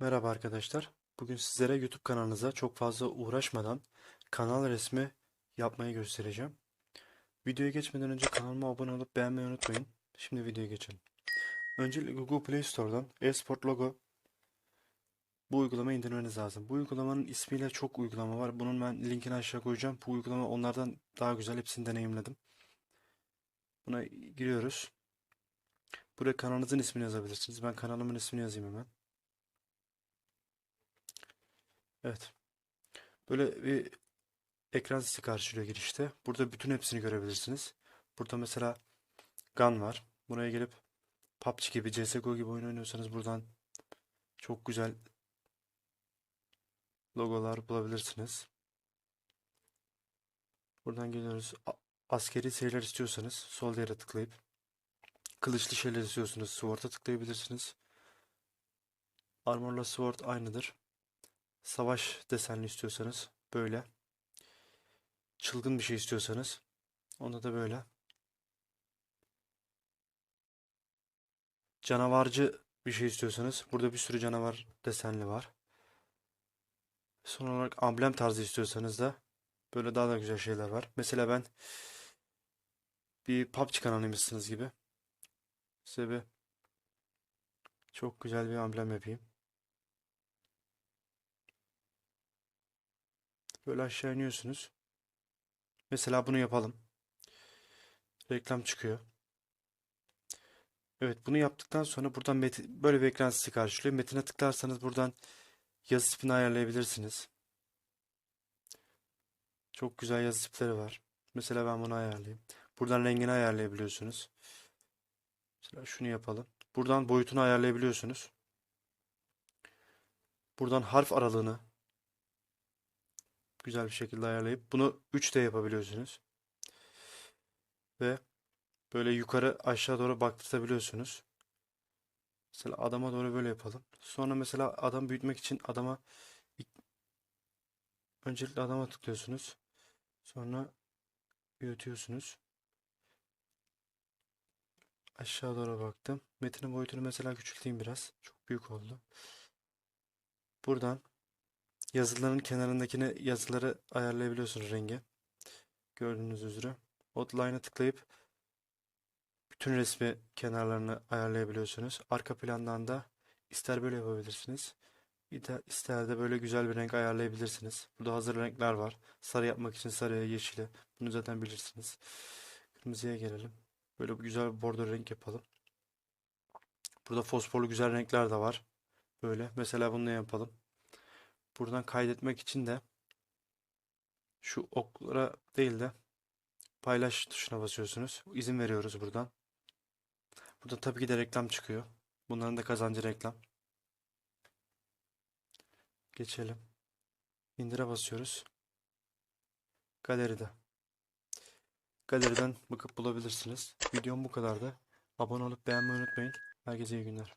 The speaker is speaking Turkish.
Merhaba arkadaşlar. Bugün sizlere YouTube kanalınıza çok fazla uğraşmadan kanal resmi yapmayı göstereceğim. Videoya geçmeden önce kanalıma abone olup beğenmeyi unutmayın. Şimdi videoya geçelim. Öncelikle Google Play Store'dan Esport Logo bu uygulamayı indirmeniz lazım. Bu uygulamanın ismiyle çok uygulama var. Bunun ben linkini aşağı koyacağım. Bu uygulama onlardan daha güzel. Hepsini deneyimledim. Buna giriyoruz. Buraya kanalınızın ismini yazabilirsiniz. Ben kanalımın ismini yazayım hemen. Evet. Böyle bir ekran sizi karşılıyor girişte. Burada bütün hepsini görebilirsiniz. Burada mesela Gun var. Buraya gelip PUBG gibi, CSGO gibi oyun oynuyorsanız buradan çok güzel logolar bulabilirsiniz. Buradan geliyoruz. Askeri şeyler istiyorsanız sol yere tıklayıp kılıçlı şeyler istiyorsanız Sword'a tıklayabilirsiniz. Armor'la Sword aynıdır. Savaş desenli istiyorsanız böyle. Çılgın bir şey istiyorsanız onda da böyle. Canavarcı bir şey istiyorsanız burada bir sürü canavar desenli var. Son olarak amblem tarzı istiyorsanız da böyle daha da güzel şeyler var. Mesela ben bir PUBG kanalıymışsınız gibi size bir çok güzel bir amblem yapayım. Böyle aşağı iniyorsunuz. Mesela bunu yapalım. Reklam çıkıyor. Evet bunu yaptıktan sonra buradan metin, böyle bir ekran sizi karşılıyor. Metine tıklarsanız buradan yazı tipini ayarlayabilirsiniz. Çok güzel yazı tipleri var. Mesela ben bunu ayarlayayım. Buradan rengini ayarlayabiliyorsunuz. Mesela şunu yapalım. Buradan boyutunu ayarlayabiliyorsunuz. Buradan harf aralığını güzel bir şekilde ayarlayıp bunu 3D yapabiliyorsunuz. Ve böyle yukarı aşağı doğru baktırtabiliyorsunuz. Mesela adama doğru böyle yapalım. Sonra mesela adam büyütmek için adama öncelikle adama tıklıyorsunuz. Sonra büyütüyorsunuz. Aşağı doğru baktım. Metinin boyutunu mesela küçülteyim biraz. Çok büyük oldu. Buradan yazıların kenarındakini yazıları ayarlayabiliyorsunuz rengi. Gördüğünüz üzere. Outline'a tıklayıp bütün resmi kenarlarını ayarlayabiliyorsunuz. Arka plandan da ister böyle yapabilirsiniz. İster de böyle güzel bir renk ayarlayabilirsiniz. Burada hazır renkler var. Sarı yapmak için sarıya, yeşile. Bunu zaten bilirsiniz. Kırmızıya gelelim. Böyle güzel bir bordo renk yapalım. Burada fosforlu güzel renkler de var. Böyle. Mesela bunu ne yapalım? Buradan kaydetmek için de şu oklara değil de paylaş tuşuna basıyorsunuz. İzin veriyoruz buradan. Burada tabii ki de reklam çıkıyor. Bunların da kazancı reklam. Geçelim. İndire basıyoruz. Galeride. Galeriden bakıp bulabilirsiniz. Videom bu kadardı. Abone olup beğenmeyi unutmayın. Herkese iyi günler.